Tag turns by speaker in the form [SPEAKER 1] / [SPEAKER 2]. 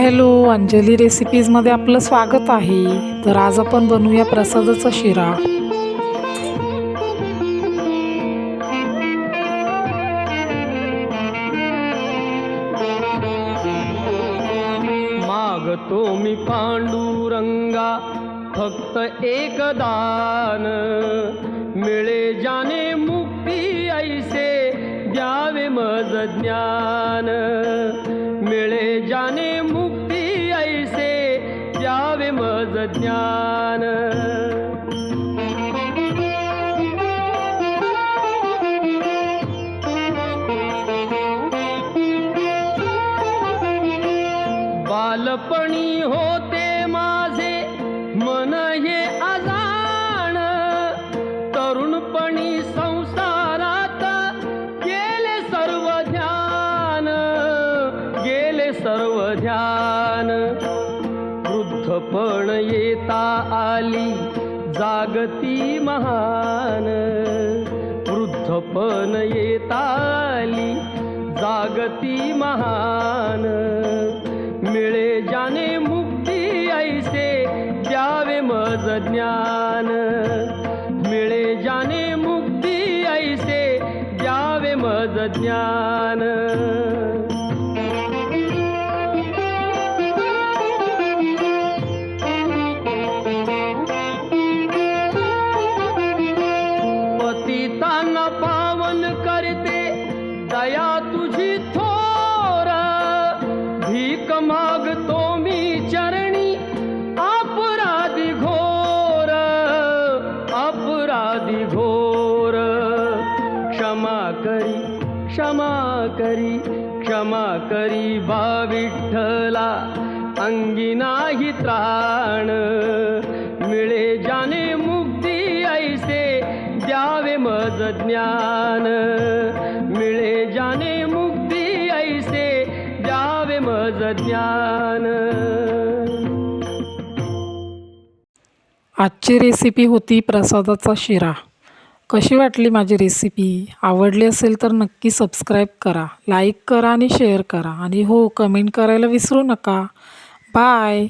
[SPEAKER 1] Hello Anjali रेसिपीजमध्ये आपलं स्वागत आहे. तर आज आपण बनवूया प्रसादाचा शिरा.
[SPEAKER 2] मागतो मी पांडुरंगा फक्त एक दान. मिळे जाने मुक्ती ऐसे द्यावे मज ज्ञान. सहज ज्ञान बालपणी होते माझे मन हे अजाण. तरुणपणी संसारात गेले सर्व ध्यान गेले सर्व ध्यान पण येता आली. जागती महान. वृद्धपण येता आली. जागती महान. मिळे जाने मुक्ती ऐसे द्यावे मज ज्ञान. मिळे जाने मुक्ती ऐसे द्यावे मज ज्ञान. अपराधी घोर। क्षमा करी क्षमा करी क्षमा करी बा विठ्ठला अंगी नाही त्राण। मिळे जाने मुक्ती ऐसे द्यावे मज ज्ञान। मिळे जाने मुक्ती ऐसे द्यावे मज ज्ञान।
[SPEAKER 1] आजची रेसिपी होती प्रसादाचा शिरा. कशी वाटली माझी रेसिपी आवडली असेल तर नक्की सबस्क्राईब करा लाईक करा आणि शेअर करा. आणि हो कमेंट करायला विसरू नका. बाय